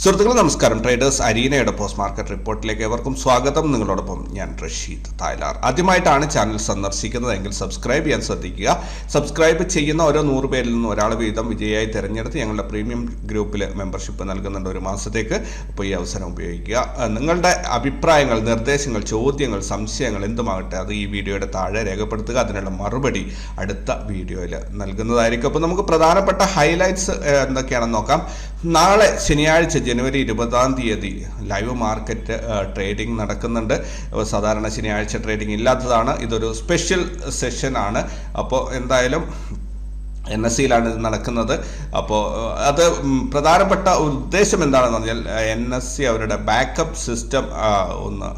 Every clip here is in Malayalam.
സുഹൃത്തുക്കളെ നമസ്കാരം. ട്രേഡേഴ്സ് അരീനയുടെ പോസ്റ്റ് മാർക്കറ്റ് റിപ്പോർട്ടിലേക്ക് ഏവർക്കും സ്വാഗതം. നിങ്ങളോടൊപ്പം ഞാൻ റഷീദ് തായ്ലാർ. ആദ്യമായിട്ടാണ് ചാനൽ സന്ദർശിക്കുന്നതെങ്കിൽ സബ്സ്ക്രൈബ് ചെയ്യാൻ ശ്രദ്ധിക്കുക. സബ്സ്ക്രൈബ് ചെയ്യുന്ന ഓരോ നൂറ് പേരിൽ നിന്നും ഒരാൾ വീതം വിജയമായി തിരഞ്ഞെടുത്ത് ഞങ്ങളുടെ പ്രീമിയം ഗ്രൂപ്പിൽ മെമ്പർഷിപ്പ് നൽകുന്നുണ്ട് ഒരു മാസത്തേക്ക്. അപ്പോൾ ഈ അവസരം ഉപയോഗിക്കുക. നിങ്ങളുടെ അഭിപ്രായങ്ങൾ നിർദ്ദേശങ്ങൾ ചോദ്യങ്ങൾ സംശയങ്ങൾ എന്തുമാകട്ടെ അത് ഈ വീഡിയോയുടെ താഴെ രേഖപ്പെടുത്തുക. അതിനുള്ള മറുപടി അടുത്ത വീഡിയോയിൽ നൽകുന്നതായിരിക്കും. അപ്പോൾ നമുക്ക് പ്രധാനപ്പെട്ട ഹൈലൈറ്റ്സ് എന്തൊക്കെയാണെന്ന് നോക്കാം. നാളെ ശനിയാഴ്ച ജനുവരി ഇരുപതാം തീയതി ലൈവ് മാർക്കറ്റ് ട്രേഡിംഗ് നടക്കുന്നുണ്ട്. സാധാരണ ശനിയാഴ്ച ട്രേഡിംഗ് ഇല്ലാത്തതാണ്. ഇതൊരു സ്പെഷ്യൽ സെഷൻ ആണ്. അപ്പോൾ എന്തായാലും എൻ എസ് സിയിലാണ് ഇത് നടക്കുന്നത്. അപ്പോൾ അത് പ്രധാനപ്പെട്ട ഉദ്ദേശം എന്താണെന്ന് പറഞ്ഞാൽ എൻ എസ് സി അവരുടെ ബാക്കപ്പ് സിസ്റ്റം ഒന്ന്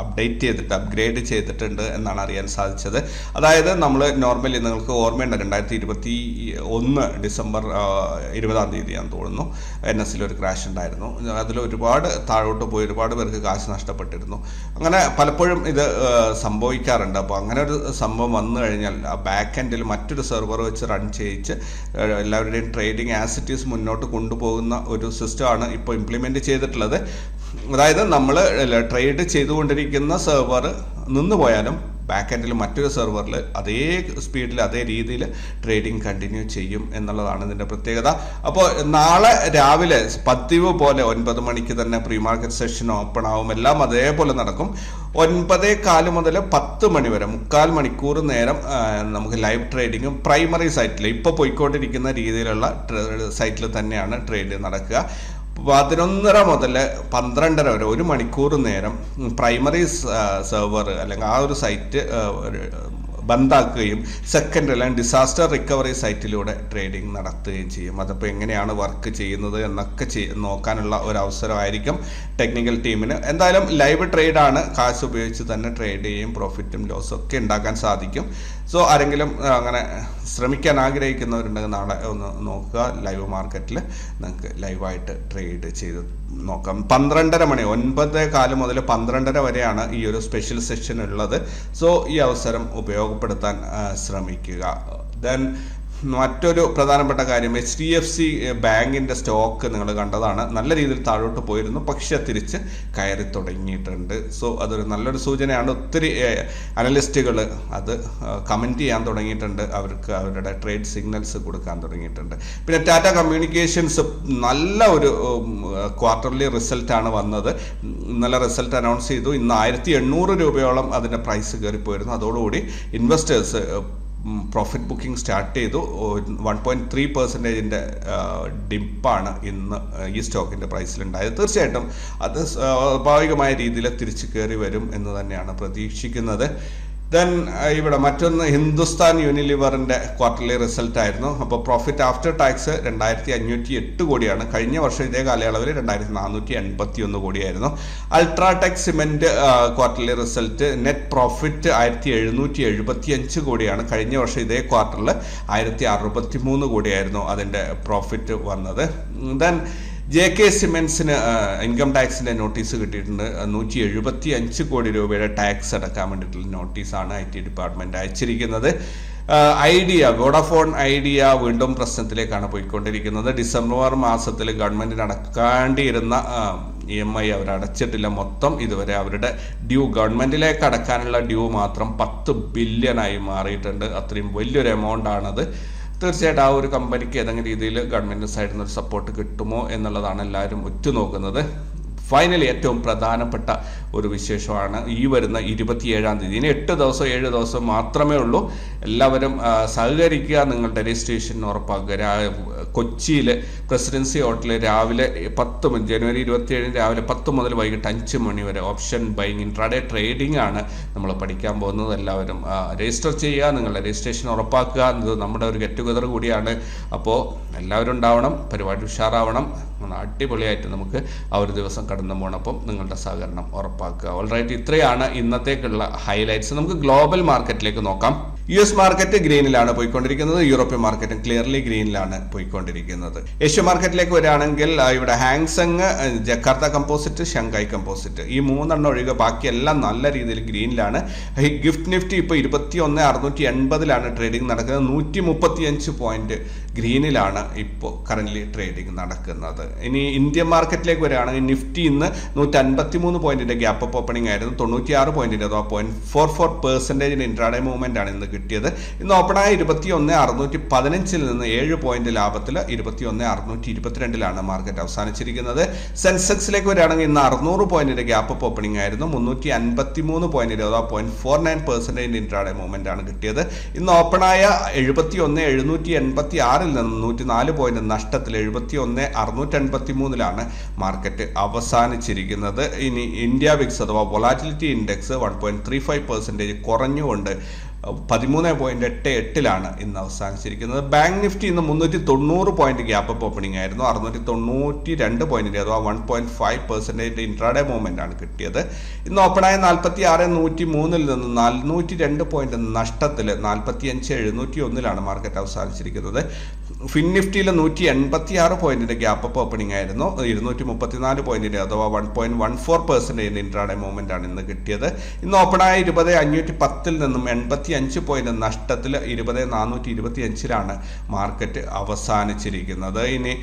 അപ്ഡേറ്റ് ചെയ്തിട്ട് അപ്ഗ്രേഡ് ചെയ്തിട്ടുണ്ട് എന്നാണ് അറിയാൻ സാധിച്ചത്. അതായത് നമ്മൾ നോർമലി നിങ്ങൾക്ക് ഓർമ്മയുണ്ട് രണ്ടായിരത്തി ഇരുപത്തി ഒന്ന് ഡിസംബർ ഇരുപതാം തീയതിയാണെന്ന് തോന്നുന്നു. എൻ എസ് ഒരു ക്രാഷ് ഉണ്ടായിരുന്നു. അതിൽ ഒരുപാട് താഴോട്ട് പോയി ഒരുപാട് പേർക്ക് കാശ് നഷ്ടപ്പെട്ടിരുന്നു. അങ്ങനെ പലപ്പോഴും ഇത് സംഭവിക്കാറുണ്ട്. അപ്പോൾ അങ്ങനെ ഒരു സംഭവം വന്നു കഴിഞ്ഞാൽ ബാക്ക് എൻഡിൽ മറ്റൊരു സെർവർ വെച്ച് റൺ ചെയ്യിച്ച് എല്ലാവരുടെയും ട്രേഡിംഗ് ആസിറ്റീസ് മുന്നോട്ട് കൊണ്ടുപോകുന്ന ഒരു സിസ്റ്റമാണ് ഇപ്പോൾ ഇംപ്ലിമെന്റ് ചെയ്തിട്ടുള്ളത്. അതായത് നമ്മൾ ട്രേഡ് ചെയ്തുകൊണ്ടിരിക്കുന്ന സെർവർ നിന്ന് പോയാലും ബാക്ക് എൻഡിൽ മറ്റൊരു സെർവറിൽ അതേ സ്പീഡിൽ അതേ രീതിയിൽ ട്രേഡിംഗ് കണ്ടിന്യൂ ചെയ്യും എന്നുള്ളതാണ് ഇതിന്റെ പ്രത്യേകത. അപ്പോൾ നാളെ രാവിലെ പതിവ് പോലെ ഒൻപത് മണിക്ക് തന്നെ പ്രീ മാർക്കറ്റ് സെഷൻ ഓപ്പൺ ആവും. എല്ലാം അതേപോലെ നടക്കും. ഒൻപതേ കാൽ മുതൽ പത്ത് മണി വരെ മുക്കാൽ മണിക്കൂർ നേരം നമുക്ക് ലൈവ് ട്രേഡിങ്ങും പ്രൈമറി സൈറ്റിൽ ഇപ്പോൾ പോയിക്കൊണ്ടിരിക്കുന്ന രീതിയിലുള്ള സൈറ്റിൽ തന്നെയാണ് ട്രേഡ് നടക്കുക. പതിനൊന്നര മുതൽ പന്ത്രണ്ടര വരെ ഒരു മണിക്കൂർ നേരം പ്രൈമറി സെർവർ അല്ലെങ്കിൽ ആ ഒരു സൈറ്റ് ബന്ദാക്കുകയും സെക്കൻഡ് അല്ലെങ്കിൽ ഡിസാസ്റ്റർ റിക്കവറി സൈറ്റിലൂടെ ട്രേഡിംഗ് നടത്തുകയും ചെയ്യും. അതപ്പോൾ എങ്ങനെയാണ് വർക്ക് ചെയ്യുന്നത് എന്നൊക്കെ നോക്കാനുള്ള ഒരു അവസരമായിരിക്കും ടെക്നിക്കൽ ടീമിന് എന്തായാലും ലൈവ് ട്രേഡാണ് കാശ് ഉപയോഗിച്ച് തന്നെ ട്രേഡ് ചെയ്യും പ്രോഫിറ്റും ലോസും ഒക്കെ ഉണ്ടാക്കാൻ സാധിക്കും. സോ ആരെങ്കിലും അങ്ങനെ ശ്രമിക്കാൻ ആഗ്രഹിക്കുന്നവരുണ്ടെങ്കിൽ നാളെ ഒന്ന് നോക്കുക. ലൈവ് മാർക്കറ്റിൽ നിങ്ങൾക്ക് ലൈവായിട്ട് ട്രേഡ് ചെയ്ത് നോക്കാം. പന്ത്രണ്ടര മണി ഒൻപത് കാൽ മുതൽ പന്ത്രണ്ടര വരെയാണ് ഈ ഒരു സ്പെഷ്യൽ സെഷൻ ഉള്ളത്. സോ ഈ അവസരം ഉപയോഗപ്പെടുത്താൻ ശ്രമിക്കുക. ദെൻ മറ്റൊരു പ്രധാനപ്പെട്ട കാര്യം എച്ച് ഡി എഫ് സി ബാങ്കിന്റെ സ്റ്റോക്ക് നിങ്ങൾ കണ്ടതാണ്. നല്ല രീതിയിൽ താഴോട്ട് പോയിരുന്നു പക്ഷെ തിരിച്ച് കയറി തുടങ്ങിയിട്ടുണ്ട്. സോ അതൊരു നല്ലൊരു സൂചനയാണ്. ഒത്തിരി അനലിസ്റ്റുകൾ അത് കമന്റ് ചെയ്യാൻ തുടങ്ങിയിട്ടുണ്ട്. അവർക്ക് അവരുടെ ട്രേഡ് സിഗ്നൽസ് കൊടുക്കാൻ തുടങ്ങിയിട്ടുണ്ട്. പിന്നെ ടാറ്റ കമ്മ്യൂണിക്കേഷൻസ് നല്ല ഒരു ക്വാർട്ടർലി റിസൾട്ടാണ് വന്നത്. നല്ല റിസൾട്ട് അനൗൺസ് ചെയ്തു. ഇന്ന് ആയിരത്തി എണ്ണൂറ് രൂപയോളം അതിന്റെ പ്രൈസ് കയറിപ്പോയിരുന്നു. അതോടുകൂടി ഇൻവെസ്റ്റേഴ്സ് പ്രോഫിറ്റ് ബുക്കിംഗ് സ്റ്റാർട്ട് ചെയ്തു. വൺ പോയിന്റ് ത്രീ പെർസെന്റേജിന്റെ ഡിപ്പാണ് ഇന്ന് ഈ സ്റ്റോക്കിന്റെ പ്രൈസിലുണ്ടായത്. തീർച്ചയായിട്ടും അത് സ്വാഭാവികമായ രീതിയിൽ തിരിച്ചു കയറി വരും എന്ന് തന്നെയാണ് പ്രതീക്ഷിക്കുന്നത്. ദെൻ ഇവിടെ മറ്റൊന്ന് ഹിന്ദുസ്ഥാൻ യൂണിലിവറിന്റെ ക്വാർട്ടർലി റിസൾട്ട് ആയിരുന്നു. അപ്പോൾ പ്രോഫിറ്റ് ആഫ്റ്റർ ടാക്സ് രണ്ടായിരത്തി അഞ്ഞൂറ്റി എട്ട് കോടിയാണ്. കഴിഞ്ഞ വർഷം ഇതേ കാലയളവിൽ രണ്ടായിരത്തി നാനൂറ്റി എൺപത്തി ഒന്ന് കോടിയായിരുന്നു. UltraTech cement quarterly result net profit ആയിരത്തി എഴുന്നൂറ്റി എഴുപത്തി അഞ്ച് കോടിയാണ്. കഴിഞ്ഞ വർഷം ഇതേ ക്വാർട്ടറിൽ ആയിരത്തി അറുപത്തി മൂന്ന് കോടിയായിരുന്നു അതിന്റെ പ്രോഫിറ്റ് വന്നത്. ദെൻ ജെ കെ സിമെൻസിന് ഇൻകം ടാക്സിന്റെ നോട്ടീസ് കിട്ടിയിട്ടുണ്ട്. നൂറ്റി എഴുപത്തി അഞ്ച് കോടി രൂപയുടെ ടാക്സ് അടക്കാൻ വേണ്ടിയിട്ടുള്ള നോട്ടീസാണ് ഐ ടി ഡിപ്പാർട്ട്മെന്റ് അയച്ചിരിക്കുന്നത്. ഐഡിയ വോഡഫോൺ ഐഡിയ വീണ്ടും പ്രശ്നത്തിലേക്കാണ് പോയിക്കൊണ്ടിരിക്കുന്നത്. ഡിസംബർ മാസത്തിൽ ഗവൺമെന്റിന് അടക്കാണ്ടിരുന്ന ഇ എം ഐ അവർ അടച്ചിട്ടില്ല മൊത്തം ഇതുവരെ അവരുടെ ഡ്യൂ ഗവൺമെന്റിലേക്ക് അടക്കാനുള്ള ഡ്യൂ മാത്രം പത്ത് ആയി മാറിയിട്ടുണ്ട്. അത്രയും വലിയൊരു എമൗണ്ട് ആണത്. തീർച്ചയായിട്ടും ആ ഒരു കമ്പനിക്ക് ഏതെങ്കിലും രീതിയിൽ ഗവൺമെന്റ് സൈഡിൽ നിന്ന് ഒരു സപ്പോർട്ട് കിട്ടുമോ എന്നുള്ളതാണ് എല്ലാവരും ഉറ്റുനോക്കുന്നത്. ഫൈനലി ഏറ്റവും പ്രധാനപ്പെട്ട ഒരു വിശേഷമാണ് ഈ വരുന്ന ഇരുപത്തിയേഴാം തീയതി. ഇനി എട്ട് ദിവസം ഏഴ് ദിവസം മാത്രമേ ഉള്ളൂ. എല്ലാവരും സഹകരിക്കുക നിങ്ങളുടെ രജിസ്ട്രേഷൻ ഉറപ്പാക്കുക. കൊച്ചിയിലെ പ്രസിഡൻസി ഹോട്ടലിൽ രാവിലെ പത്ത് മണി ജനുവരി ഇരുപത്തിയേഴിന് രാവിലെ പത്ത് മുതൽ വൈകിട്ട് അഞ്ച് മണി വരെ ഓപ്ഷൻ ബൈങ് ഇൻട്രാഡേ ട്രേഡിംഗ് ആണ് നമ്മൾ പഠിക്കാൻ പോകുന്നത്. എല്ലാവരും രജിസ്റ്റർ ചെയ്യുക നിങ്ങളുടെ രജിസ്ട്രേഷൻ ഉറപ്പാക്കുക. എന്നത് നമ്മുടെ ഒരു ഗെറ്റ് ടുഗദർ കൂടിയാണ്. അപ്പോൾ എല്ലാവരും ഉണ്ടാവണം പരിപാടി ഉഷാറാവണം. അടിപൊളിയായിട്ട് നമുക്ക് ആ ഒരു ദിവസം കടന്നു പോകണം അപ്പം നിങ്ങളുടെ സഹകരണം ഉറപ്പാക്കുക. ഓൾറൈറ്റ് ഇത്രയാണ് ഇന്നത്തേക്കുള്ള ഹൈലൈറ്റ്സ് നമുക്ക് ഗ്ലോബൽ മാർക്കറ്റിലേക്ക് നോക്കാം. യു എസ് മാർക്കറ്റ് ഗ്രീനിലാണ് പോയിക്കൊണ്ടിരിക്കുന്നത്. യൂറോപ്യൻ മാർക്കറ്റും ക്ലിയർലി ഗ്രീനിലാണ് പോയിക്കൊണ്ടിരിക്കുന്നത്. ഏഷ്യ മാർക്കറ്റിലേക്ക് വരികയാണെങ്കിൽ ഇവിടെ Hang Seng Jakarta composite Shanghai composite. ഈ മൂന്നെണ്ണം ഒഴികെ ബാക്കിയെല്ലാം നല്ല രീതിയിൽ ഗ്രീനിലാണ്. ഗിഫ്റ്റ് നിഫ്റ്റി ഇപ്പോൾ ഇരുപത്തി ഒന്ന് അറുന്നൂറ്റി എൺപതിലാണ് ട്രേഡിംഗ് നടക്കുന്നത്. നൂറ്റി മുപ്പത്തിയഞ്ച് പോയിന്റ് ഗ്രീനിലാണ് ഇപ്പോൾ കറന്റ്ലി ട്രേഡിംഗ് നടക്കുന്നത്. ഇനി ഇന്ത്യൻ മാർക്കറ്റിലേക്ക് വരികയാണെങ്കിൽ നിഫ്റ്റി ഇന്ന് നൂറ്റി അൻപത്തി മൂന്ന് പോയിന്റിന്റെ ഗ്യാപ്പ് അപ്പ് ഓപ്പണിംഗ് ആയിരുന്നു. തൊണ്ണൂറ്റിയാറ് പോയിന്റിന്റെ അഥവാ പോയിന്റ് ഫോർ ഫോർ പെർസെന്റേജിന് ഇൻട്രാഡേ മൂവ്മെന്റ് ആണ് ഇന്ന് കിട്ടിയത്. ഇന്ന് ഓപ്പണായ ഇരുപത്തി ഒന്ന് അറുന്നൂറ്റി പതിനഞ്ചിൽ നിന്ന് ഏഴ് പോയിന്റ് ലാഭത്തിൽ ഇരുപത്തി ഒന്ന് അറുന്നൂറ്റി ഇരുപത്തിരണ്ടിലാണ് മാർക്കറ്റ് അവസാനിച്ചിരിക്കുന്നത്. സെൻസെക്സിലേക്ക് വരികയാണെങ്കിൽ ഇന്ന് അറുന്നൂറ് പോയിന്റിന്റെ ഗ്യാപ്പ് ഓപ്പണിംഗ് ആയിരുന്നു. മുന്നൂറ്റി അൻപത്തി മൂന്ന് പോയിന്റ് അഥവാ പോയിന്റ് ഫോർ നയൻ പെർസെന്റേജിന്റെ ഇൻട്രാഡേ മൂവ്മെന്റ് ആണ് കിട്ടിയത്. ഇന്ന് ഓപ്പണായ എഴുപത്തി ഒന്ന് എഴുന്നൂറ്റി എൺപത്തി ആറിൽ നിന്ന് നൂറ്റി നാല് പോയിന്റ് നഷ്ടത്തിൽ എഴുപത്തി ഒന്ന് അറുന്നൂറ്റി എൺപത്തി മൂന്നിലാണ് മാർക്കറ്റ് അവസാനിച്ചിരിക്കുന്നത്. ഇനി ഇന്ത്യ വിക്സ് അഥവാ volatility index one point three five percentage കുറഞ്ഞുകൊണ്ട് പതിമൂന്ന് പോയിന്റ് എട്ട് എട്ടിലാണ് ഇന്ന് അവസാനിച്ചിരിക്കുന്നത്. ബാങ്ക് നിഫ്റ്റി ഇന്ന് മുന്നൂറ്റി തൊണ്ണൂറ് പോയിന്റ് ഗ്യാപ്പ് അപ്പ് ഓപ്പണിംഗ് ആയിരുന്നു. അറുന്നൂറ്റി തൊണ്ണൂറ്റി രണ്ട് പോയിന്റിന്റെ അഥവാ one point five percentage intraday movement ആണ് കിട്ടിയത്. ഇന്ന് ഓപ്പണായ നാൽപ്പത്തി ആറ് നൂറ്റി മൂന്നിൽ നിന്ന് നാനൂറ്റി രണ്ട് പോയിന്റ് നഷ്ടത്തിൽ നാൽപ്പത്തി അഞ്ച് എഴുന്നൂറ്റി ഒന്നിലാണ് മാർക്കറ്റ് അവസാനിച്ചിരിക്കുന്നത്. ഫിൻ നിഫ്റ്റിയിൽ നൂറ്റി എൺപത്തി ആറ് പോയിന്റിന്റെ ഗ്യാപ്പ് അപ്പ് ഓപ്പണിംഗ് ആയിരുന്നു. ഇരുന്നൂറ്റി മുപ്പത്തിനാല് പോയിന്റിന്റെ അഥവാ one point one four percentage intraday movement ആണ് ഇന്ന് കിട്ടിയത്. ഇന്ന് ഓപ്പണായ ഇരുപത് അഞ്ഞൂറ്റി പത്തിൽ നിന്നും എൺപത്തി അഞ്ച് പോയിന്റ് നഷ്ടത്തിൽ ഇരുപത് നാനൂറ്റി ഇരുപത്തി അഞ്ചിലാണ് മാർക്കറ്റ് അവസാനിച്ചിരിക്കുന്നത്. ഇനി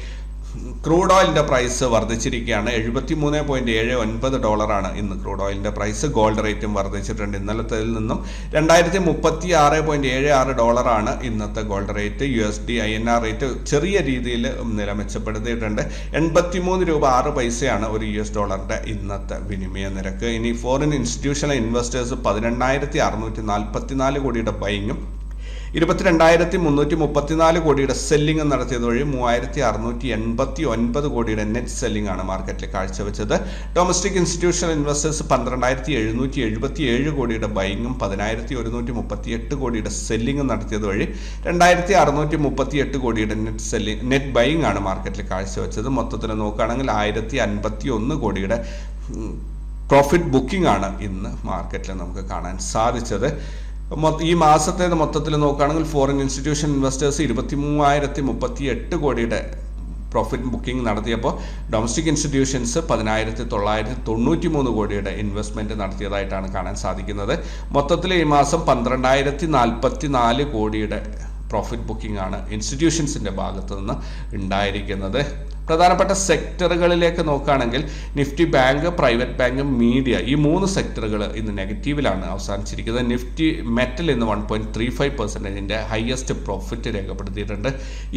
ക്രൂഡ് ഓയിലിന്റെ പ്രൈസ് വർദ്ധിച്ചിരിക്കുകയാണ്. എഴുപത്തി മൂന്ന് പോയിന്റ് ഏഴ് ഒൻപത് ഡോളറാണ് ഇന്ന് ക്രൂഡ് ഓയിലിന്റെ പ്രൈസ്. ഗോൾഡ് റേറ്റും വർദ്ധിച്ചിട്ടുണ്ട്. ഇന്നലത്തേതിൽ നിന്നും രണ്ടായിരത്തി മുപ്പത്തി ആറ് പോയിന്റ് ഏഴ് ആറ് ഡോളറാണ് ഇന്നത്തെ gold rate. U S D I N R rate ചെറിയ രീതിയിൽ നില മെച്ചപ്പെടുത്തിയിട്ടുണ്ട് എൺപത്തി മൂന്ന് രൂപ ആറ് പൈസയാണ് ഒരു യു എസ് ഡോളറിന്റെ ഇന്നത്തെ വിനിമയ നിരക്ക്. ഇനി ഫോറിൻ ഇൻസ്റ്റിറ്റ്യൂഷണൽ ഇൻവെസ്റ്റേഴ്സ് പതിനെണ്ണായിരത്തി അറുന്നൂറ്റി നാൽപ്പത്തിനാല് കോടിയുടെ ബൈങ്ങും ഇരുപത്തിരണ്ടായിരത്തി മുന്നൂറ്റി മുപ്പത്തിനാല് കോടിയുടെ സെല്ലിംഗ് നടത്തിയത് വഴി മൂവായിരത്തി അറുന്നൂറ്റി എൺപത്തി ഒൻപത് കോടിയുടെ നെറ്റ് സെല്ലിംഗ് ആണ് മാർക്കറ്റിൽ കാഴ്ചവെച്ചത്. ഡൊമസ്റ്റിക് ഇൻസ്റ്റിറ്റ്യൂഷണൽ ഇൻവെസ്റ്റേഴ്സ് പന്ത്രണ്ടായിരത്തി എഴുന്നൂറ്റി എഴുപത്തി ഏഴ് കോടിയുടെ ബൈങ്ങും പതിനായിരത്തി ഒരുന്നൂറ്റി മുപ്പത്തി എട്ട് കോടിയുടെ സെല്ലിംഗ് നടത്തിയത് വഴി രണ്ടായിരത്തി അറുന്നൂറ്റി മുപ്പത്തി എട്ട് കോടിയുടെ നെറ്റ് സെല്ലിംഗ് നെറ്റ് ബൈങ് ആണ് മാർക്കറ്റിൽ കാഴ്ചവെച്ചത്. മൊത്തത്തിൽ നോക്കുകയാണെങ്കിൽ ആയിരത്തി അൻപത്തി ഒന്ന് കോടിയുടെ പ്രോഫിറ്റ് ബുക്കിംഗ് ആണ് ഇന്ന് മാർക്കറ്റിൽ നമുക്ക് കാണാൻ സാധിച്ചത്. ഈ മാസത്തെ മൊത്തത്തിൽ നോക്കുകയാണെങ്കിൽ ഫോറിൻ ഇൻസ്റ്റിറ്റ്യൂഷൻ ഇൻവെസ്റ്റേഴ്സ് ഇരുപത്തി മൂവായിരത്തി മുപ്പത്തി എട്ട് കോടിയുടെ പ്രോഫിറ്റ് ബുക്കിംഗ് നടത്തിയപ്പോൾ ഡൊമസ്റ്റിക് ഇൻസ്റ്റിറ്റ്യൂഷൻസ് പതിനായിരത്തി തൊള്ളായിരത്തി തൊണ്ണൂറ്റി മൂന്ന് കോടിയുടെ ഇൻവെസ്റ്റ്മെന്റ് നടത്തിയതായിട്ടാണ് കാണാൻ സാധിക്കുന്നത്. മൊത്തത്തിൽ ഈ മാസം പന്ത്രണ്ടായിരത്തി നാൽപ്പത്തി നാല് കോടിയുടെ പ്രോഫിറ്റ് ബുക്കിംഗ് ആണ് ഇൻസ്റ്റിറ്റ്യൂഷൻസിന്റെ ഭാഗത്തു നിന്ന് ഉണ്ടായിരിക്കുന്നത്. പ്രധാനപ്പെട്ട സെക്ടറുകളിലേക്ക് നോക്കുകയാണെങ്കിൽ Nifty bank private bank media ഈ മൂന്ന് സെക്ടറുകൾ ഇന്ന് നെഗറ്റീവിലാണ് അവസാനിച്ചിരിക്കുന്നത്. നിഫ്റ്റി മെറ്റൽ ഇന്ന് വൺ പോയിന്റ് ത്രീ ഫൈവ് പെർസെന്റേജിന്റെ ഹയസ്റ്റ് പ്രോഫിറ്റ് രേഖപ്പെടുത്തിയിട്ടുണ്ട്.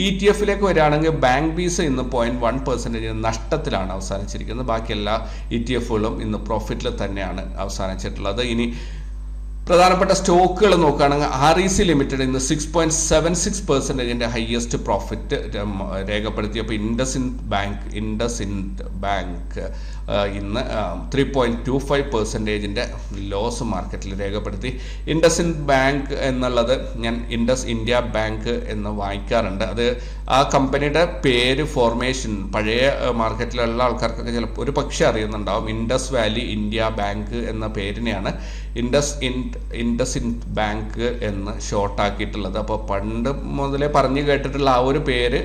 ഇ ടി എഫിലേക്ക് വരികയാണെങ്കിൽ ബാങ്ക് ബീസ് ഇന്ന് പോയിന്റ് വൺ പെർസെന്റേജ് നഷ്ടത്തിലാണ് അവസാനിച്ചിരിക്കുന്നത്. ബാക്കി എല്ലാ ഇ ടി എഫുകളും ഇന്ന് പ്രോഫിറ്റിൽ തന്നെയാണ് അവസാനിച്ചിട്ടുള്ളത്. ഇനി പ്രധാനപ്പെട്ട സ്റ്റോക്കുകൾ നോക്കുകയാണെങ്കിൽ ആർ ഇ സി ലിമിറ്റഡ് ഇന്ന് സിക്സ് പോയിന്റ് സെവൻ സിക്സ് പെർസെന്റേജിന്റെ ഹയസ്റ്റ് പ്രോഫിറ്റ് രേഖപ്പെടുത്തിയപ്പോൾ Indus in bank Indus in bank ഇന്ന് ത്രീ പോയിന്റ് ടു ഫൈവ് പെർസെന്റേജിന്റെ ലോസ് മാർക്കറ്റിൽ രേഖപ്പെടുത്തി. ഇൻഡസ് ഇൻ ബാങ്ക് എന്നുള്ളത് ഞാൻ ഇൻഡസ് ഇന്ത്യ ബാങ്ക് എന്ന് വായിക്കാറുണ്ട്. അത് ആ കമ്പനിയുടെ പേര് ഫോർമേഷൻ പഴയ മാർക്കറ്റിലുള്ള ആൾക്കാർക്കൊക്കെ ചിലപ്പോൾ ഒരു പക്ഷേ അറിയുന്നുണ്ടാവും. ഇൻഡസ് വാലി ഇന്ത്യ ബാങ്ക് എന്ന പേരിനെയാണ് Indus in Indus in bank എന്ന് ഷോർട്ടാക്കിയിട്ടുള്ളത്. അപ്പോൾ പണ്ട് മുതലേ പറഞ്ഞു കേട്ടിട്ടുള്ള ആ ഒരു പേര്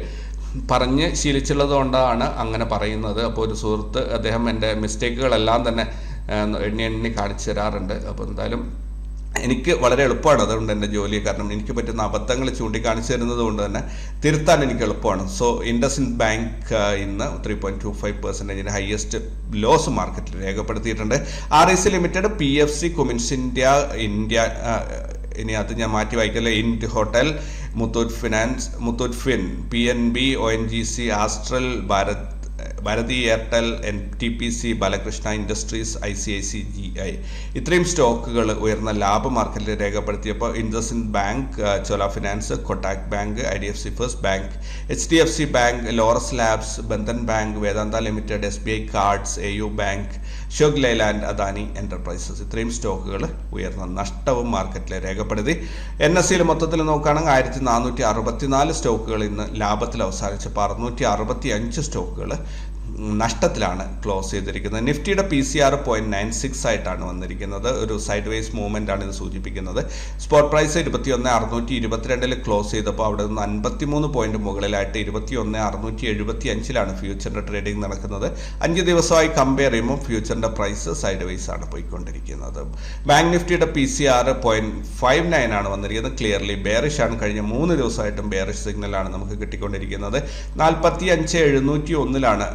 പറഞ്ഞ് ശീലിച്ചുള്ളത് കൊണ്ടാണ് അങ്ങനെ പറയുന്നത്. അപ്പോൾ ഒരു സുഹൃത്ത് അദ്ദേഹം എന്റെ മിസ്റ്റേക്കുകളെല്ലാം തന്നെ എണ്ണി എണ്ണി കാണിച്ചു തരാറുണ്ട്. അപ്പോൾ എന്തായാലും എനിക്ക് വളരെ എളുപ്പമാണ് അതുകൊണ്ട് എന്റെ ജോലി. കാരണം എനിക്ക് പറ്റുന്ന അബദ്ധങ്ങൾ ചൂണ്ടിക്കാണിച്ചു തരുന്നത് കൊണ്ട് തന്നെ തിരുത്താൻ എനിക്ക് എളുപ്പമാണ്. സോ ഇൻഡസ് ഇൻ ബാങ്ക് ഇന്ന് ത്രീ പോയിന്റ് ടു ഫൈവ് പെർസെന്റേജിന്റെ ഹയസ്റ്റ് ലോസ് മാർക്കറ്റിൽ രേഖപ്പെടുത്തിയിട്ടുണ്ട്. R I C limited P F C Cummins India India ഇനി അത് ഞാൻ മാറ്റി വായിക്കല്ലേ? Ind hotel Muthoot finance Muthoot fin P N B O N G C Astral Bharat Bharti Airtel N T P C Balkrishna industries I C I C G I. ഇത്രയും സ്റ്റോക്കുകൾ ഉയർന്ന ലാഭ മാർക്കറ്റിൽ രേഖപ്പെടുത്തിയപ്പോൾ IndusInd bank Chola finance Kotak bank I D F C first bank H D F C bank Laurus labs Bandhan bank Vedanta limited S B I cards A U bank Ashok Leyland Adani enterprises. ഇത്രയും സ്റ്റോക്കുകൾ ഉയർന്ന നഷ്ടവും മാർക്കറ്റിൽ രേഖപ്പെടുത്തി. എൻ എസ് സിയിൽ മൊത്തത്തിൽ നോക്കുകയാണെങ്കിൽ ആയിരത്തി നാനൂറ്റി അറുപത്തിനാല് സ്റ്റോക്കുകൾ ഇന്ന് ലാഭത്തിൽ അവസാനിച്ചപ്പോൾ അറുന്നൂറ്റി അറുപത്തി അഞ്ച് സ്റ്റോക്കുകൾ നഷ്ടത്തിലാണ് ക്ലോസ് ചെയ്തിരിക്കുന്നത്. നിഫ്റ്റിയുടെ P C R point nine six ആയിട്ടാണ് വന്നിരിക്കുന്നത്. ഒരു സൈഡ് വൈസ് മൂവ്മെന്റ് ആണ് ഇത് സൂചിപ്പിക്കുന്നത്. സ്പോട്ട് പ്രൈസ് ഇരുപത്തി ഒന്ന് അറുന്നൂറ്റി ഇരുപത്തിരണ്ടിൽ ക്ലോസ് ചെയ്തപ്പോൾ അവിടെ നിന്ന് അൻപത്തി മൂന്ന് പോയിന്റ് മുകളിലായിട്ട് ഇരുപത്തി ഒന്ന് അറുന്നൂറ്റി എഴുപത്തി അഞ്ചിലാണ് ഫ്യൂച്ചറിന്റെ ട്രേഡിംഗ് നടക്കുന്നത്. അഞ്ച് ദിവസമായി കമ്പയർ ചെയ്യുമ്പോൾ ഫ്യൂച്ചറിന്റെ പ്രൈസ് സൈഡ് വൈസ് ആണ് പോയിക്കൊണ്ടിരിക്കുന്നത്. ബാങ്ക് നിഫ്റ്റിയുടെ P C R point five nine ആണ് വന്നിരിക്കുന്നത്. ക്ലിയർലി ബേറിഷ് ആണ്. കഴിഞ്ഞ മൂന്ന് ദിവസമായിട്ടും ബേറിഷ് സിഗ്നലാണ് നമുക്ക് കിട്ടിക്കൊണ്ടിരിക്കുന്നത്. നാൽപ്പത്തി അഞ്ച് എഴുന്നൂറ്റി ഒന്നിലാണ്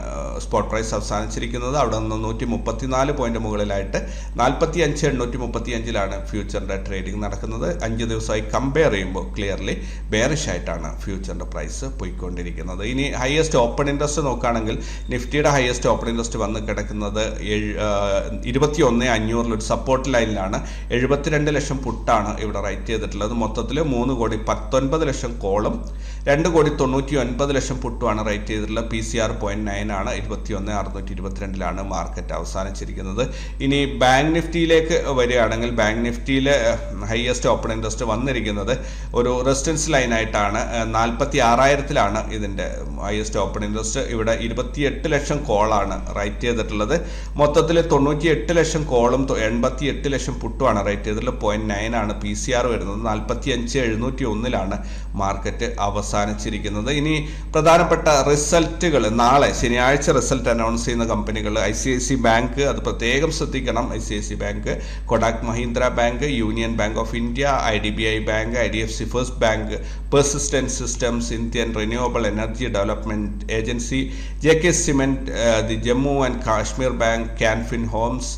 സ്പോട്ട് പ്രൈസ് അവസാനിച്ചിരിക്കുന്നത്. അവിടെ നിന്ന് നൂറ്റി മുപ്പത്തിനാല് പോയിന്റ് മുകളിലായിട്ട് നാൽപ്പത്തി അഞ്ച് എണ്ണൂറ്റി മുപ്പത്തി അഞ്ചിലാണ് ഫ്യൂച്ചറിന്റെ ട്രേഡിംഗ് നടക്കുന്നത്. അഞ്ച് ദിവസമായി കമ്പയർ ചെയ്യുമ്പോൾ ക്ലിയർലി ബേറിഷ് ആയിട്ടാണ് ഫ്യൂച്ചറിന്റെ പ്രൈസ് പോയിക്കൊണ്ടിരിക്കുന്നത്. ഇനി ഹയസ്റ്റ് ഓപ്പൺ ഇൻട്രസ്റ്റ് നോക്കുകയാണെങ്കിൽ നിഫ്റ്റിയുടെ ഹയസ്റ്റ് ഓപ്പൺ ഇൻട്രസ്റ്റ് വന്ന് കിടക്കുന്നത് ഇരുപത്തി ഒന്ന് അഞ്ഞൂറിൽ ഒരു സപ്പോർട്ട് ലൈനിലാണ് എഴുപത്തിരണ്ട് ലക്ഷം പുട്ടാണ് ഇവിടെ റൈറ്റ് ചെയ്തിട്ടുള്ളത്. മൊത്തത്തിൽ മൂന്ന് കോടി പത്തൊൻപത് ലക്ഷം കോളും രണ്ട് കോടി തൊണ്ണൂറ്റി ഒൻപത് ലക്ഷം പുട്ടുമാണ് റൈറ്റ് ചെയ്തിട്ടുള്ളത്. P C R point nine ആണ്. ഇരുപത്തി ഒന്ന് അറുന്നൂറ്റി ഇരുപത്തിരണ്ടിലാണ് മാർക്കറ്റ് അവസാനിച്ചിരിക്കുന്നത്. ഇനി ബാങ്ക് നിഫ്റ്റിയിലേക്ക് വരികയാണെങ്കിൽ ബാങ്ക് നിഫ്റ്റിയിലെ ഹയസ്റ്റ് ഓപ്പൺ ഇൻട്രസ്റ്റ് വന്നിരിക്കുന്നത് ഒരു റെസിസ്റ്റൻസ് ലൈനായിട്ടാണ് നാൽപ്പത്തി ആറായിരത്തിലാണ് ഇതിന്റെ ഹയസ്റ്റ് ഓപ്പൺ ഇൻട്രസ്റ്റ് ഇവിടെ ഇരുപത്തിയെട്ട് ലക്ഷം കോളാണ് റൈറ്റ് ചെയ്തിട്ടുള്ളത്. മൊത്തത്തിൽ തൊണ്ണൂറ്റി എട്ട് ലക്ഷം കോളും എൺപത്തി എട്ട് ലക്ഷം പുട്ടുമാണ് റൈറ്റ് ചെയ്തിട്ടുള്ളത്. പോയിന്റ് നയൻ ആണ് പി സി ആർ വരുന്നത്. നാൽപ്പത്തി അഞ്ച് എഴുന്നൂറ്റി ഒന്നിലാണ് മാർക്കറ്റ് അവസാനിച്ചിരിക്കുന്നത്. ഇനി പ്രധാനപ്പെട്ട റിസൾട്ടുകൾ നാളെ ശനിയാഴ്ച റിസൾട്ട് അനൗൺസ് ചെയ്യുന്ന കമ്പനികൾ I C I C bank അത് പ്രത്യേകം ശ്രദ്ധിക്കണം. I C I C bank Kotak Mahindra bank union bank of India I D B I bank I D F C first bank persistent systems Indian renewable energy development agency J K cement the Jammu and Kashmir bank Canfin homes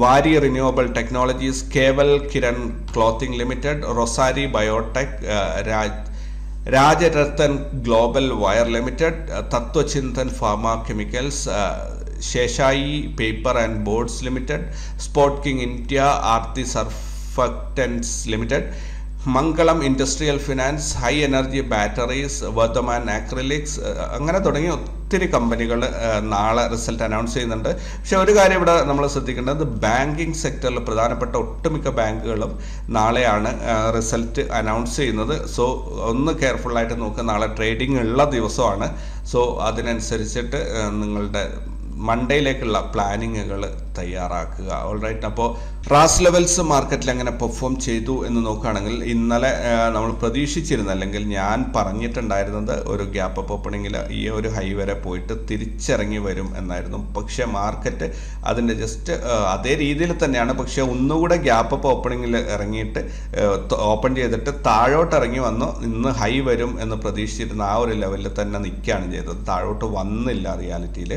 Waaree renewable technologies Kewal Kiran clothing limited Rossari biotech Raj Rajratan global wire limited Tatvachintan pharma chemicals Seshasayee paper and boards limited Sportking India Aarti surfactants limited Mangalam industrial finance high energy batteries Vardhman acrylics അങ്ങനെ തുടങ്ങി ഒത്തിരി കമ്പനികൾ നാളെ റിസൾട്ട് അനൗൺസ് ചെയ്യുന്നുണ്ട്. പക്ഷെ ഒരു കാര്യം ഇവിടെ നമ്മൾ ശ്രദ്ധിക്കേണ്ടത് ബാങ്കിങ് സെക്ടറിൽ പ്രധാനപ്പെട്ട ഒട്ടുമിക്ക ബാങ്കുകളും നാളെയാണ് റിസൾട്ട് അനൗൺസ് ചെയ്യുന്നത്. സോ ഒന്ന് കെയർഫുള്ളായിട്ട് നോക്കുക നാളെ ട്രേഡിംഗ് ഉള്ള ദിവസമാണ്. സോ അതിനനുസരിച്ചിട്ട് നിങ്ങളുടെ മൺഡേയിലേക്കുള്ള പ്ലാനിങ്ങുകൾ തയ്യാറാക്കുക. ഓൾറൈറ്റ് അപ്പോൾ റാസ് ലെവൽസ് മാർക്കറ്റിൽ അങ്ങനെ പെർഫോം ചെയ്തു എന്ന് നോക്കുകയാണെങ്കിൽ ഇന്നലെ നമ്മൾ പ്രതീക്ഷിച്ചിരുന്ന അല്ലെങ്കിൽ ഞാൻ പറഞ്ഞിട്ടുണ്ടായിരുന്നത് ഒരു ഗ്യാപ്പ് അപ്പ് ഓപ്പണിങ്ങിൽ ഈ ഒരു ഹൈ വരെ പോയിട്ട് തിരിച്ചിറങ്ങി വരും എന്നായിരുന്നു. പക്ഷേ മാർക്കറ്റ് അതിന്റെ ജസ്റ്റ് അതേ രീതിയിൽ തന്നെയാണ്. പക്ഷേ ഒന്നുകൂടെ ഗ്യാപ്പ് അപ്പ് ഓപ്പണിങ്ങിൽ ഇറങ്ങിയിട്ട് ഓപ്പൺ ചെയ്തിട്ട് താഴോട്ട് ഇറങ്ങി വന്നു. ഇന്ന് ഹൈ വരും എന്ന് പ്രതീക്ഷിച്ചിരുന്ന ആ ഒരു ലെവലിൽ തന്നെ നിൽക്കുകയാണ് ചെയ്തത്. താഴോട്ട് വന്നില്ല റിയാലിറ്റിയിൽ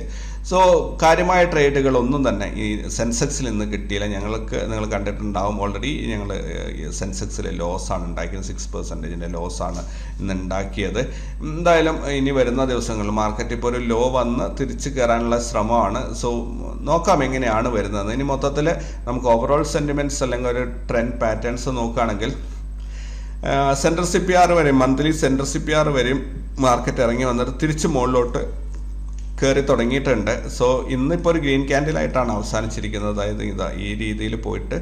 സോ കാര്യമായ ട്രേഡുകൾ ഒന്നും തന്നെ ഈ സെൻസെക്സിൽ നിന്ന് കിട്ടിയില്ല. ഞങ്ങൾക്ക് നിങ്ങൾ കണ്ടിട്ടുണ്ടാവും ഓൾറെഡി ഞങ്ങൾ സെൻസെക്സിൽ ലോസാണ് ഉണ്ടാക്കിയത് സിക്സ് പെർസെന്റേജിന്റെ ലോസാണ് ഇന്ന് ഉണ്ടാക്കിയത്. എന്തായാലും ഇനി വരുന്ന ദിവസങ്ങളിൽ മാർക്കറ്റ് ഇപ്പോൾ ഒരു ലോ വന്ന് തിരിച്ചു കയറാനുള്ള ശ്രമമാണ്. സോ നോക്കാം എങ്ങനെയാണ് വരുന്നത്. ഇനി മൊത്തത്തിൽ നമുക്ക് ഓവറോൾ സെന്റിമെന്റ്സ് അല്ലെങ്കിൽ ഒരു ട്രെൻഡ് പാറ്റേൺസ് നോക്കുകയാണെങ്കിൽ സെൻട്രൽ സി പി ആർ വരെയും monthly central C P R വരെയും മാർക്കറ്റ് ഇറങ്ങി വന്നിട്ട് തിരിച്ച് മുകളിലോട്ട് കയറി തുടങ്ങിയിട്ടുണ്ട്. സോ ഇന്നിപ്പോൾ ഒരു ഗ്രീൻ ക്യാൻഡിലായിട്ടാണ് അവസാനിച്ചിരിക്കുന്നത്. അതായത് ഇതാ ഈ രീതിയിൽ പോയിട്ട്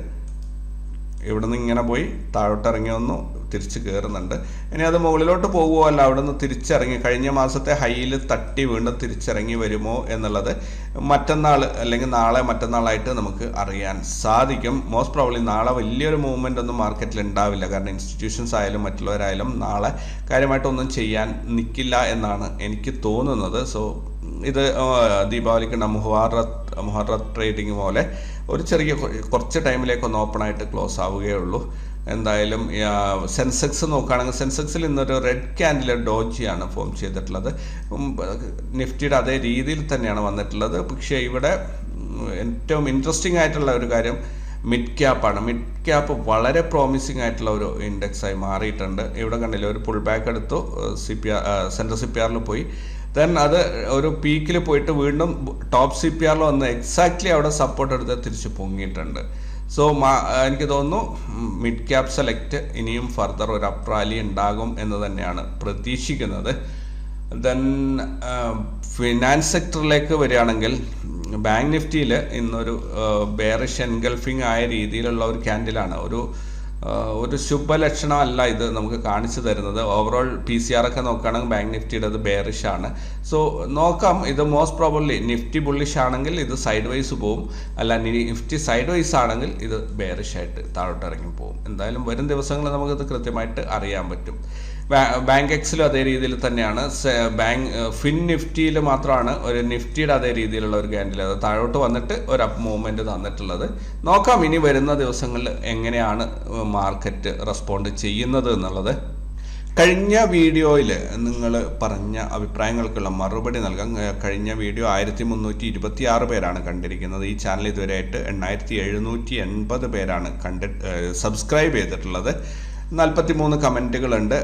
ഇവിടെ നിന്ന് ഇങ്ങനെ പോയി താഴോട്ട് ഇറങ്ങി വന്നു തിരിച്ച് കയറുന്നുണ്ട് ഇനി അത് മുകളിലോട്ട് പോകുമോ അല്ല അവിടെ നിന്ന് തിരിച്ചിറങ്ങി. കഴിഞ്ഞ മാസത്തെ ഹൈയിൽ തട്ടി വീണ്ടും തിരിച്ചിറങ്ങി വരുമോ എന്നുള്ളത് മറ്റന്നാൾ അല്ലെങ്കിൽ നാളെ മറ്റന്നാളായിട്ട് നമുക്ക് അറിയാൻ സാധിക്കും. മോസ്റ്റ് പ്രോബ്ലി നാളെ വലിയൊരു മൂവ്മെന്റ് ഒന്നും മാർക്കറ്റിൽ ഉണ്ടാവില്ല. കാരണം ഇൻസ്റ്റിറ്റ്യൂഷൻസ് ആയാലും മറ്റുള്ളവരായാലും നാളെ കാര്യമായിട്ടൊന്നും ചെയ്യാൻ നിൽക്കില്ല എന്നാണ് എനിക്ക് തോന്നുന്നത്. സോ ഇത് ദീപാവലിക്കുണ്ട മുഹറത്ത് മുഹറത്ത് ട്രേഡിങ് പോലെ ഒരു ചെറിയ കുറച്ച് ടൈമിലേക്ക് ഒന്ന് ഓപ്പൺ ആയിട്ട് ക്ലോസ് ആവുകയുള്ളൂ. എന്തായാലും സെൻസെക്സ് നോക്കുകയാണെങ്കിൽ സെൻസെക്സിൽ ഇന്നൊരു റെഡ് ക്യാൻഡിൽ ഡോജിയാണ് ഫോം ചെയ്തിട്ടുള്ളത്. നിഫ്റ്റിയുടെ അതേ രീതിയിൽ തന്നെയാണ് വന്നിട്ടുള്ളത്. പക്ഷേ ഇവിടെ ഏറ്റവും ഇൻട്രസ്റ്റിംഗ് ആയിട്ടുള്ള ഒരു കാര്യം മിഡ് ക്യാപ്പാണ് മിഡ് ക്യാപ്പ് വളരെ പ്രോമിസിങ് ആയിട്ടുള്ള ഒരു ഇൻഡെക്സ് ആയി മാറിയിട്ടുണ്ട്. ഇവിടെ കണ്ടില്ല ഒരു പുൾ ബാക്ക് എടുത്തു C P R central C P ആറിൽ പോയി. ദെൻ അത് ഒരു പീക്കിൽ പോയിട്ട് വീണ്ടും ടോപ്പ് സി പി ആറിൽ വന്ന് എക്സാക്ട്ലി അവിടെ സപ്പോർട്ട് എടുത്ത് തിരിച്ച് പൊങ്ങിയിട്ടുണ്ട്. സോ എനിക്ക് തോന്നുന്നു മിഡ് ക്യാപ് സെലക്ട് ഇനിയും ഫർദർ ഒരു അപ്രാലി ഉണ്ടാകും എന്ന് തന്നെയാണ് പ്രതീക്ഷിക്കുന്നത്. ദെൻ ഫിനാൻസ് സെക്ടറിലേക്ക് വരികയാണെങ്കിൽ ബാങ്ക് നിഫ്റ്റിയിൽ ഇന്നൊരു ബേറിഷ് എൻഗൾഫിംഗ് ആയ രീതിയിലുള്ള ഒരു ക്യാൻഡിലാണ് ഒരു ഒരു ശുഭലക്ഷണമല്ല ഇത് നമുക്ക് കാണിച്ചു തരുന്നത്. ഓവറോൾ പി സി ആർ ഒക്കെ നോക്കുകയാണെങ്കിൽ ബാങ്ക് നിഫ്റ്റിയുടെ അത് ബെയറിഷ് ആണ്. സോ നോക്കാം. ഇത് മോസ്റ്റ് പ്രോബബ്ലി നിഫ്റ്റി ബുള്ളിഷ് ആണെങ്കിൽ ഇത് സൈഡ് വൈസ് പോവും. അല്ല നിഫ്റ്റി സൈഡ് വൈസ് ആണെങ്കിൽ ഇത് ബെയറിഷ് ആയിട്ട് താഴോട്ട് ഇറങ്ങി പോകും എന്തായാലും വരും ദിവസങ്ങളിൽ നമുക്കിത് കൃത്യമായിട്ട് അറിയാൻ പറ്റും. ബാങ്ക് എക്സിലും അതേ രീതിയിൽ തന്നെയാണ്. ബാങ്ക് ഫിൻ നിഫ്റ്റിയിൽ മാത്രമാണ് ഒരു നിഫ്റ്റിയുടെ അതേ രീതിയിലുള്ള ഒരു ക്യാൻഡിൽ അത് താഴോട്ട് വന്നിട്ട് ഒരു അപ്പ് മൂവ്മെന്റ് തന്നിട്ടുള്ളത്. നോക്കാം ഇനി വരുന്ന ദിവസങ്ങളിൽ എങ്ങനെയാണ് മാർക്കറ്റ് റെസ്പോണ്ട് ചെയ്യുന്നത് എന്നുള്ളത്. കഴിഞ്ഞ വീഡിയോയിൽ നിങ്ങൾ പറഞ്ഞ അഭിപ്രായങ്ങൾക്കുള്ള മറുപടി നൽകാൻ കഴിഞ്ഞ വീഡിയോ ആയിരത്തി മുന്നൂറ്റി ഇരുപത്തി ആറ് പേരാണ് കണ്ടിരിക്കുന്നത്. ഈ ചാനൽ ഇതുവരെയായിട്ട് എണ്ണായിരത്തി എഴുന്നൂറ്റി എൺപത് പേരാണ് കണ്ടി സബ്സ്ക്രൈബ് ചെയ്തിട്ടുള്ളത്. നാൽപ്പത്തി മൂന്ന് കമന്റുകളുണ്ട്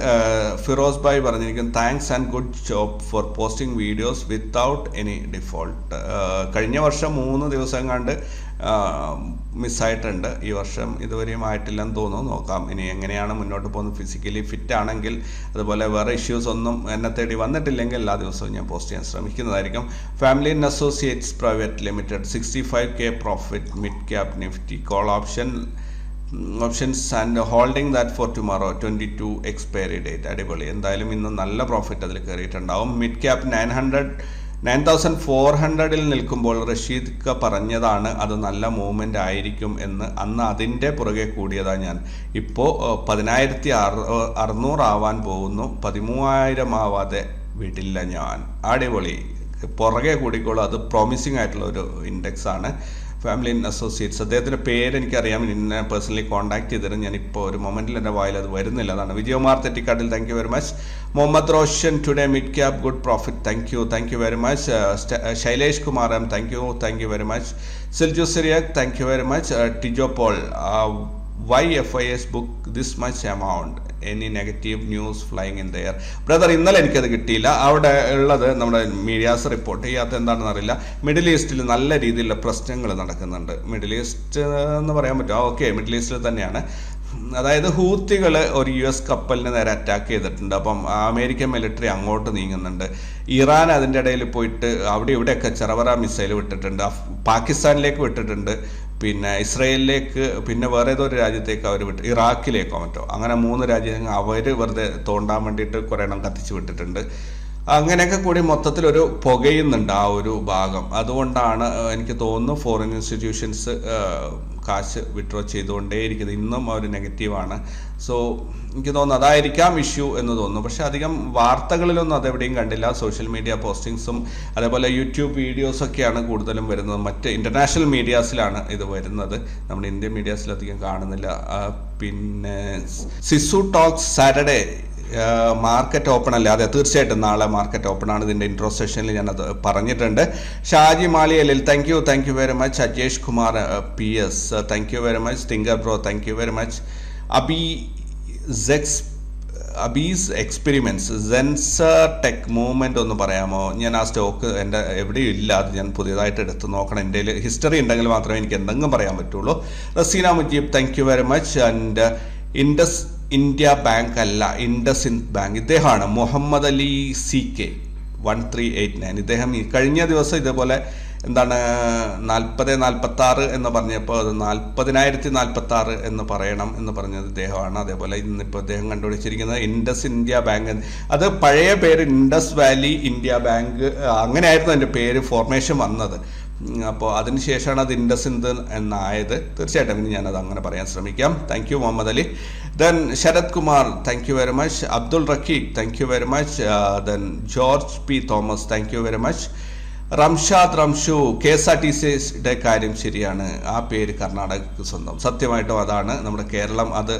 ഫിറോസ് ഭായ് പറഞ്ഞിരിക്കുന്നു thanks and good job for posting videos without any default കഴിഞ്ഞ വർഷം മൂന്ന് ദിവസം കണ്ട് മിസ്സായിട്ടുണ്ട്. ഈ വർഷം ഇതുവരെയും ആയിട്ടില്ലെന്ന് തോന്നുന്നു. നോക്കാം. ഇനി എങ്ങനെയാണ് മുന്നോട്ട് പോകുന്നത്? ഫിസിക്കലി ഫിറ്റ് ആണെങ്കിൽ അതുപോലെ വേറെ ഇഷ്യൂസ് ഒന്നും എന്നെ തേടി വന്നിട്ടില്ലെങ്കിൽ എല്ലാ ദിവസവും ഞാൻ പോസ്റ്റ് ചെയ്യാൻ ശ്രമിക്കുന്നതായിരിക്കും. Family in associates private limited sixty five K profit mid cap Nifty call option options and holding that for tomorrow twenty two expiry date അടിപൊളി. എന്തായാലും ഇന്ന് നല്ല പ്രോഫിറ്റ് അതിൽ കയറിയിട്ടുണ്ടാവും mid cap nine hundred nine thousand four ഹൺഡ്രഡിൽ നിൽക്കുമ്പോൾ റഷീദ് ക പറഞ്ഞതാണ് അത് നല്ല മൂവ്മെന്റ് ആയിരിക്കും എന്ന്. അന്ന് അതിന്റെ പുറകെ കൂടിയതാണ് ഞാൻ. ഇപ്പോൾ പതിനായിരത്തി അറു അറുന്നൂറാവാൻ പോകുന്നു. പതിമൂവായിരം ആവാതെ വിടില്ല ഞാൻ. അടിപൊളി. പുറകെ കൂടിക്കോളൂ. അത് പ്രോമിസിംഗ് ആയിട്ടുള്ള ഒരു ഇൻഡെക്സ് ആണ്. ഫാമിലി ഇൻ അസോസിയേറ്റ്സ് അദ്ദേഹത്തിന്റെ പേര് എനിക്കറിയാം. എന്നെ പേഴ്സണലി കോൺടാക്ട് ചെയ്തിരുന്നു. ഞാനിപ്പോൾ ഒരു മൊമെന്റിൽ എന്റെ വായിൽ അത് വരുന്നില്ല. അതാണ് Vijayakumar Thettikattil. Thank you very much Muhammad Roshan today mid cap good profit thank you thank you very much Shailesh Kumar M thank you thank you very much Silju Cyriac thank you very much Tijo Paul. Y F I S book this much amount any negative news flying in their brother ഇന്നലെ എനിക്കത് കിട്ടിയില്ല. അവിടെ ഉള്ളത് നമ്മുടെ മീഡിയാസ് റിപ്പോർട്ട്. ചെയ്യാത്ത എന്താണെന്ന് അറിയില്ല. മിഡിൽ ഈസ്റ്റിൽ നല്ല രീതിയിലുള്ള പ്രശ്നങ്ങൾ നടക്കുന്നുണ്ട്. മിഡിൽ ഈസ്റ്റ് എന്ന് പറയാൻ പറ്റുമോ? ഓക്കെ. മിഡിൽ ഈസ്റ്റിൽ തന്നെയാണ്. അതായത് ഹൂത്തികൾ ഒരു യു എസ് കപ്പലിന് നേരെ അറ്റാക്ക് ചെയ്തിട്ടുണ്ട്. അപ്പം അമേരിക്കൻ മിലിറ്ററി അങ്ങോട്ട് നീങ്ങുന്നുണ്ട്. ഇറാൻ അതിന്റെ ഇടയിൽ പോയിട്ട് അവിടെ ഇവിടെയൊക്കെ ചെറവറ മിസൈൽ വിട്ടിട്ടുണ്ട്. പാകിസ്ഥാനിലേക്ക് വിട്ടിട്ടുണ്ട്. പിന്നെ ഇസ്രയേലിലേക്ക് പിന്നെ വേറെ ഏതോ ഒരു രാജ്യത്തേക്ക് അവർ വിട്ട് ഇറാഖിലേക്കോ മറ്റോ അങ്ങനെ മൂന്ന് രാജ്യങ്ങൾ അവർ വെറുതെ തോണ്ടാൻ വേണ്ടിയിട്ട് കുറേ എണ്ണം കത്തിച്ച് വിട്ടിട്ടുണ്ട്. അങ്ങനെയൊക്കെ കൂടി മൊത്തത്തിൽ ഒരു പുകയുന്നുണ്ട് ആ ഒരു ഭാഗം. അതുകൊണ്ടാണ് എനിക്ക് തോന്നുന്നു ഫോറിൻ ഇൻസ്റ്റിറ്റ്യൂഷൻസ് കാശ് വിഡ്രോ ചെയ്തുകൊണ്ടേയിരിക്കുന്നത്. ഇന്നും ഒരു നെഗറ്റീവാണ് സോ എനിക്ക് തോന്നുന്നു അതായിരിക്കാം ഇഷ്യൂ എന്ന് തോന്നുന്നു. പക്ഷേ അധികം വാർത്തകളിലൊന്നും അതെവിടെയും കണ്ടില്ല. സോഷ്യൽ മീഡിയ പോസ്റ്റിങ്സും അതേപോലെ യൂട്യൂബ് വീഡിയോസൊക്കെയാണ് കൂടുതലും വരുന്നത്. മറ്റ് ഇന്റർനാഷണൽ മീഡിയാസിലാണ് ഇത് വരുന്നത്. നമ്മുടെ ഇന്ത്യൻ മീഡിയാസിൽ അധികം കാണുന്നില്ല പിന്നെ സിസു ടോക്സ് സാറ്റർഡേ മാർക്കറ്റ് ഓപ്പൺ അല്ല? അതെ തീർച്ചയായിട്ടും നാളെ മാർക്കറ്റ് ഓപ്പൺ ആണ്. ഇതിന്റെ ഇൻട്രോ സെഷനിൽ ഞാനത് പറഞ്ഞിട്ടുണ്ട്. Shaji മാളിയലിൽ thank you thank you very much Ajesh Kumar P S thank you very much thinker bro thank you very much Abi sex Abi's experiments sensor tech movement ഒന്ന് പറയാമോ? ഞാൻ ആ സ്റ്റോക്ക് എന്റെ എവിടെയും ഇല്ല. അത് ഞാൻ പുതിയതായിട്ട് എടുത്ത് നോക്കണം. എന്റെ ഹിസ്റ്ററി ഉണ്ടെങ്കിൽ മാത്രമേ എനിക്ക് എന്തെങ്കിലും പറയാൻ പറ്റുള്ളൂ. Raseena Mujeeb thank you very much and Indus India bank അല്ല ഇൻഡസ് ഇൻ ബാങ്ക്. ഇദ്ദേഹമാണ് Muhammad Ali C K one three eight nine ഇദ്ദേഹം ഈ കഴിഞ്ഞ ദിവസം ഇതേപോലെ എന്താണ് നാൽപ്പത് നാൽപ്പത്തി ആറ് എന്ന് പറഞ്ഞപ്പോൾ അത് നാൽപ്പതിനായിരത്തി നാൽപ്പത്തി ആറ് എന്ന് പറയണം എന്ന് പറഞ്ഞത് ഇദ്ദേഹമാണ്. അതേപോലെ ഇന്നിപ്പോൾ അദ്ദേഹം കണ്ടുപിടിച്ചിരിക്കുന്നത് ഇൻഡസ് ഇന്ത്യ ബാങ്ക്. അത് പഴയ പേര് ഇൻഡസ് വാലി ഇന്ത്യ ബാങ്ക്. അങ്ങനെയായിരുന്നു അതിന്റെ പേര് ഫോർമേഷൻ വന്നത്. അപ്പോൾ അതിനുശേഷമാണ് അത് ഇൻഡസ് ഇന്ത് എന്നായത്. തീർച്ചയായിട്ടും ഇനി ഞാനത് അങ്ങനെ പറയാൻ ശ്രമിക്കാം. Thank you Muhammad Ali. Then Sarath Kumar thank you very much Abdul Rakeeb thank you very much then George P Thomas thank you very much Ramshad Ramshu K S R T സിയുടെ കാര്യം ശരിയാണ്. ആ പേര് കർണാടകക്ക് സ്വന്തം. സത്യമായിട്ടും അതാണ് നമ്മുടെ കേരളം. അത്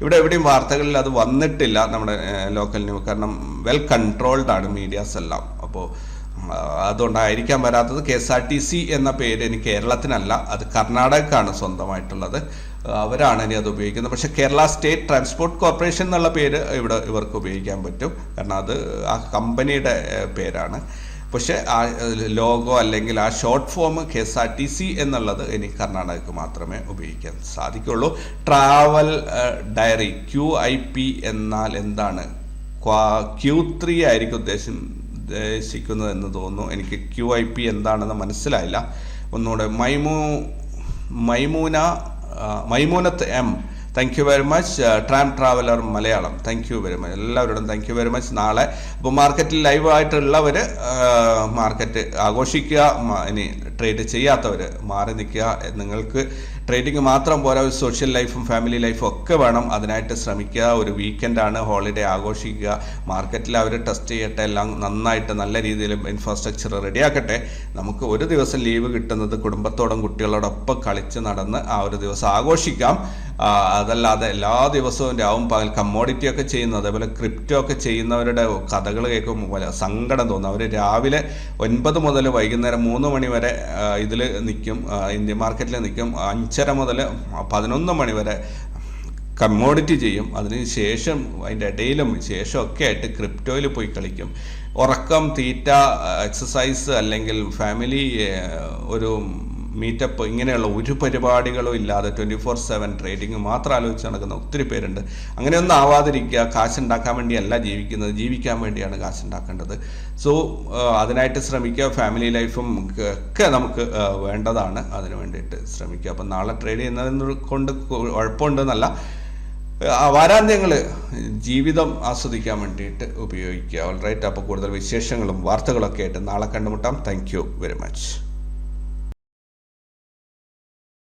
ഇവിടെ എവിടെയും വാർത്തകളിൽ അത് വന്നിട്ടില്ല നമ്മുടെ ലോക്കൽ ന്യൂസ് കാരണം വെൽ കൺട്രോൾഡ് ആണ് മീഡിയാസ് എല്ലാം. അപ്പോൾ അതുകൊണ്ടായിരിക്കാൻ വരാത്തത് K S R T C എന്ന പേര് ഇനി കേരളത്തിനല്ല അത് കർണാടകക്കാണ് സ്വന്തമായിട്ടുള്ളത്. അവരാണ് ഇനി അത് ഉപയോഗിക്കുന്നത്. പക്ഷേ കേരള സ്റ്റേറ്റ് ട്രാൻസ്പോർട്ട് കോർപ്പറേഷൻ എന്നുള്ള പേര് ഇവിടെ ഇവർക്ക് ഉപയോഗിക്കാൻ പറ്റും. കാരണം അത് ആ കമ്പനിയുടെ പേരാണ്. പക്ഷേ ആ ലോഗോ അല്ലെങ്കിൽ ആ short form K S R T C എന്നുള്ളത് ഇനി കർണാടകക്ക് മാത്രമേ ഉപയോഗിക്കാൻ സാധിക്കുള്ളൂ. Travel diary Q I P എന്നാൽ എന്താണ്? ക്യൂ ത്രീ ആയിരിക്കും ഉദ്ദേശം ഉദ്ദേശിക്കുന്നത് എന്ന് തോന്നുന്നു. എനിക്ക് ക്യു ഐ പി എന്താണെന്ന് മനസ്സിലായില്ല. ഒന്നുകൂടെ Maimu Maimuna Maimunath M. Thank you very much tram traveller Malayalam. Thank you very much എല്ലാവരോടും താങ്ക് യു വെരി മച്ച് നാളെ അപ്പോൾ മാർക്കറ്റിൽ ലൈവായിട്ടുള്ളവർ മാർക്കറ്റ് ആഘോഷിക്കുക ഇനി ട്രേഡ് ചെയ്യാത്തവർ മാറി നിൽക്കുക. നിങ്ങൾക്ക് ട്രേഡിംഗ് മാത്രം പോരാ ഒരു സോഷ്യൽ ലൈഫും ഫാമിലി ലൈഫും ഒക്കെ വേണം. അതിനായിട്ട് ശ്രമിക്കുക ഒരു വീക്കെൻഡാണ് ഹോളിഡേ ആഘോഷിക്കുക മാർക്കറ്റിൽ അവർ ടെസ്റ്റ് ചെയ്യട്ടെ എല്ലാം നന്നായിട്ട് നല്ല രീതിയിൽ ഇൻഫ്രാസ്ട്രക്ചർ റെഡിയാക്കട്ടെ നമുക്ക് ഒരു ദിവസം ലീവ് കിട്ടുന്നത് കുടുംബത്തോടും കുട്ടികളോടൊപ്പം കളിച്ച് നടന്ന് ആ ഒരു ദിവസം ആഘോഷിക്കാം. അതല്ലാതെ എല്ലാ ദിവസവും രാവും പകൽ കമ്മോഡിറ്റി ഒക്കെ ചെയ്യുന്ന. അതേപോലെ ക്രിപ്റ്റോ ഒക്കെ ചെയ്യുന്നവരുടെ കഥകൾ കേൾക്കുമ്പോൾ സങ്കടം തോന്നും. അവർ രാവിലെ ഒൻപത് മുതൽ വൈകുന്നേരം മൂന്ന് മണി വരെ ഇതിൽ നിൽക്കും. ഇന്ത്യ മാർക്കറ്റിൽ നിൽക്കും. അഞ്ചര മുതൽ പതിനൊന്ന് മണി വരെ കമ്മോഡിറ്റി ചെയ്യും. അതിന് ശേഷം അതിന്റെ ഇടയിലും ഒക്കെ ആയിട്ട് ക്രിപ്റ്റോയിൽ പോയി കളിക്കും. ഉറക്കം തീറ്റ എക്സസൈസ് അല്ലെങ്കിൽ ഫാമിലി ഒരു മീറ്റപ്പ് ഇങ്ങനെയുള്ള ഒരു പരിപാടികളും ഇല്ലാതെ ട്വന്റി ഫോർ സെവൻ ട്രേഡിങ് മാത്രം ആലോചിച്ച് നടക്കുന്ന ഒത്തിരി പേരുണ്ട്. അങ്ങനെയൊന്നും ആവാതിരിക്കുക. കാശുണ്ടാക്കാൻ വേണ്ടിയല്ല ജീവിക്കുന്നത്. ജീവിക്കാൻ വേണ്ടിയാണ് കാശുണ്ടാക്കേണ്ടത്. സോ അതിനായിട്ട് ശ്രമിക്കുക. ഫാമിലി ലൈഫും ഒക്കെ നമുക്ക് വേണ്ടതാണ്. അതിന് വേണ്ടിയിട്ട് ശ്രമിക്കുക. അപ്പം നാളെ ട്രേഡ് ചെയ്യുന്നതിന് കൊണ്ട് കുഴപ്പമുണ്ടെന്നല്ല. വാരാന്ത്യങ്ങൾ ജീവിതം ആസ്വദിക്കാൻ വേണ്ടിയിട്ട് ഉപയോഗിക്കുക. ഓൾറൈറ്റ് അപ്പോൾ കൂടുതൽ വിശേഷങ്ങളും വാർത്തകളൊക്കെ ആയിട്ട് നാളെ കണ്ടുമുട്ടാം. Thank you very much